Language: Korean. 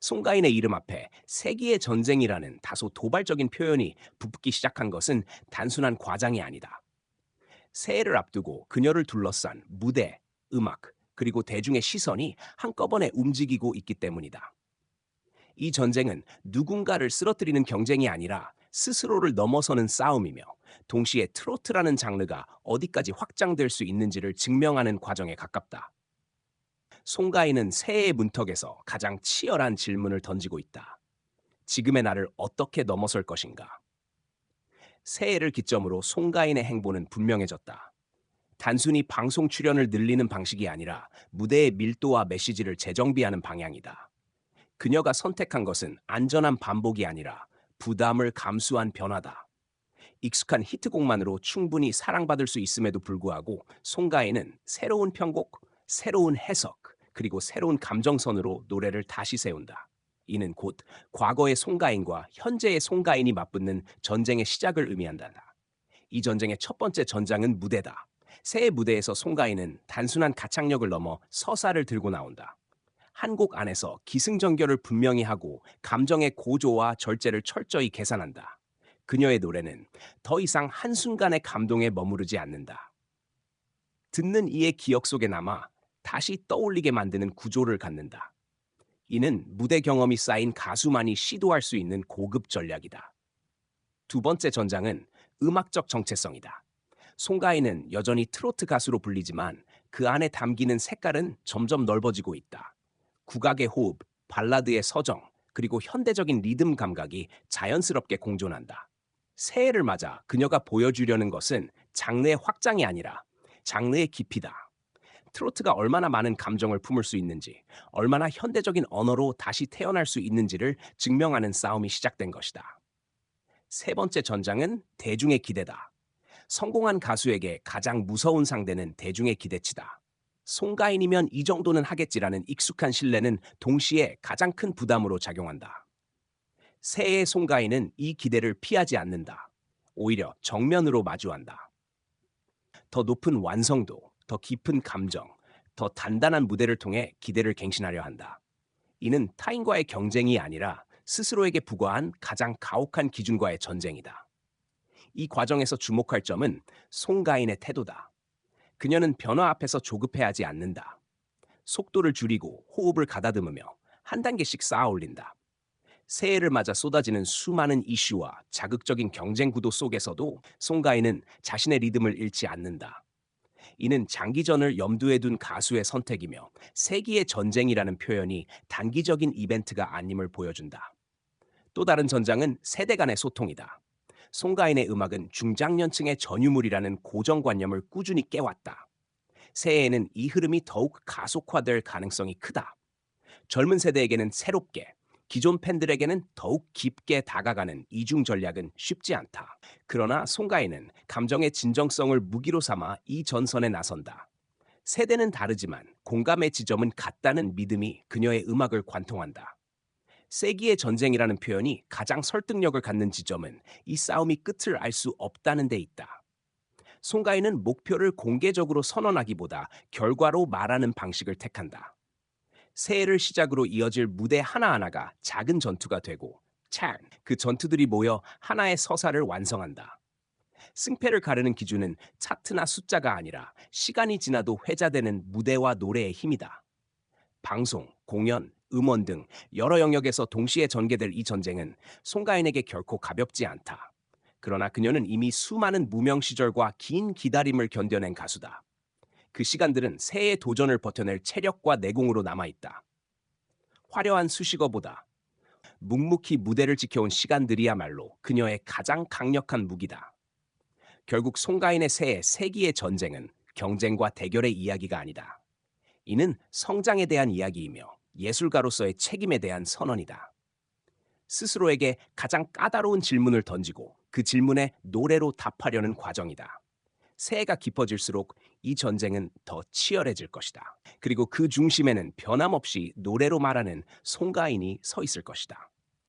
송가인의 이름 앞에 세기의 전쟁이라는 다소 도발적인 표현이 붙기 시작한 것은 단순한 과장이 아니다. 새해를 앞두고 그녀를 둘러싼 무대, 음악, 그리고 대중의 시선이 한꺼번에 움직이고 있기 때문이다. 이 전쟁은 누군가를 쓰러뜨리는 경쟁이 아니라 스스로를 넘어서는 싸움이며 동시에 트로트라는 장르가 어디까지 확장될 수 있는지를 증명하는 과정에 가깝다. 송가인은 새해의 문턱에서 가장 치열한 질문을 던지고 있다. 지금의 나를 어떻게 넘어설 것인가? 새해를 기점으로 송가인의 행보는 분명해졌다. 단순히 방송 출연을 늘리는 방식이 아니라 무대의 밀도와 메시지를 재정비하는 방향이다. 그녀가 선택한 것은 안전한 반복이 아니라 부담을 감수한 변화다. 익숙한 히트곡만으로 충분히 사랑받을 수 있음에도 불구하고 송가인은 새로운 편곡, 새로운 해석, 그리고 새로운 감정선으로 노래를 다시 세운다. 이는 곧 과거의 송가인과 현재의 송가인이 맞붙는 전쟁의 시작을 의미한다. 이 전쟁의 첫 번째 전장은 무대다. 새해 무대에서 송가인은 단순한 가창력을 넘어 서사를 들고 나온다. 한 곡 안에서 기승전결을 분명히 하고 감정의 고조와 절제를 철저히 계산한다. 그녀의 노래는 더 이상 한순간의 감동에 머무르지 않는다. 듣는 이의 기억 속에 남아 다시 떠올리게 만드는 구조를 갖는다. 이는 무대 경험이 쌓인 가수만이 시도할 수 있는 고급 전략이다. 두 번째 전장은 음악적 정체성이다. 송가인은 여전히 트로트 가수로 불리지만 그 안에 담기는 색깔은 점점 넓어지고 있다. 국악의 호흡, 발라드의 서정, 그리고 현대적인 리듬 감각이 자연스럽게 공존한다. 새해를 맞아 그녀가 보여주려는 것은 장르의 확장이 아니라 장르의 깊이다. 트로트가 얼마나 많은 감정을 품을 수 있는지, 얼마나 현대적인 언어로 다시 태어날 수 있는지를 증명하는 싸움이 시작된 것이다. 세 번째 전장은 대중의 기대다. 성공한 가수에게 가장 무서운 상대는 대중의 기대치다. 송가인이면 이 정도는 하겠지라는 익숙한 신뢰는 동시에 가장 큰 부담으로 작용한다. 새해의 송가인은 이 기대를 피하지 않는다. 오히려 정면으로 마주한다. 더 높은 완성도, 더 깊은 감정, 더 단단한 무대를 통해 기대를 갱신하려 한다. 이는 타인과의 경쟁이 아니라 스스로에게 부과한 가장 가혹한 기준과의 전쟁이다. 이 과정에서 주목할 점은 송가인의 태도다. 그녀는 변화 앞에서 조급해하지 않는다. 속도를 줄이고 호흡을 가다듬으며 한 단계씩 쌓아 올린다. 새해를 맞아 쏟아지는 수많은 이슈와 자극적인 경쟁 구도 속에서도 송가인은 자신의 리듬을 잃지 않는다. 이는 장기전을 염두에 둔 가수의 선택이며 세기의 전쟁이라는 표현이 단기적인 이벤트가 아님을 보여준다. 또 다른 전장은 세대 간의 소통이다. 송가인의 음악은 중장년층의 전유물이라는 고정관념을 꾸준히 깨왔다. 새해에는 이 흐름이 더욱 가속화될 가능성이 크다. 젊은 세대에게는 새롭게, 기존 팬들에게는 더욱 깊게 다가가는 이중 전략은 쉽지 않다. 그러나 송가인은 감정의 진정성을 무기로 삼아 이 전선에 나선다. 세대는 다르지만 공감의 지점은 같다는 믿음이 그녀의 음악을 관통한다. 세기의 전쟁이라는 표현이 가장 설득력을 갖는 지점은 이 싸움이 끝을 알 수 없다는 데 있다. 송가인은 목표를 공개적으로 선언하기보다 결과로 말하는 방식을 택한다. 새해를 시작으로 이어질 무대 하나하나가 작은 전투가 되고 찬, 그 전투들이 모여 하나의 서사를 완성한다. 승패를 가르는 기준은 차트나 숫자가 아니라 시간이 지나도 회자되는 무대와 노래의 힘이다. 방송, 공연, 음원 등 여러 영역에서 동시에 전개될 이 전쟁은 송가인에게 결코 가볍지 않다. 그러나 그녀는 이미 수많은 무명 시절과 긴 기다림을 견뎌낸 가수다. 그 시간들은 새해 도전을 버텨낼 체력과 내공으로 남아있다. 화려한 수식어보다 묵묵히 무대를 지켜온 시간들이야말로 그녀의 가장 강력한 무기다. 결국 송가인의 새해 세기의 전쟁은 경쟁과 대결의 이야기가 아니다. 이는 성장에 대한 이야기이며 예술가로서의 책임에 대한 선언이다. 스스로에게 가장 까다로운 질문을 던지고 그 질문에 노래로 답하려는 과정이다. 새해가 깊어질수록 이 전쟁은 더 치열해질 것이다. 그리고 그 중심에는 변함없이 노래로 말하는 송가인이 서 있을 것이다.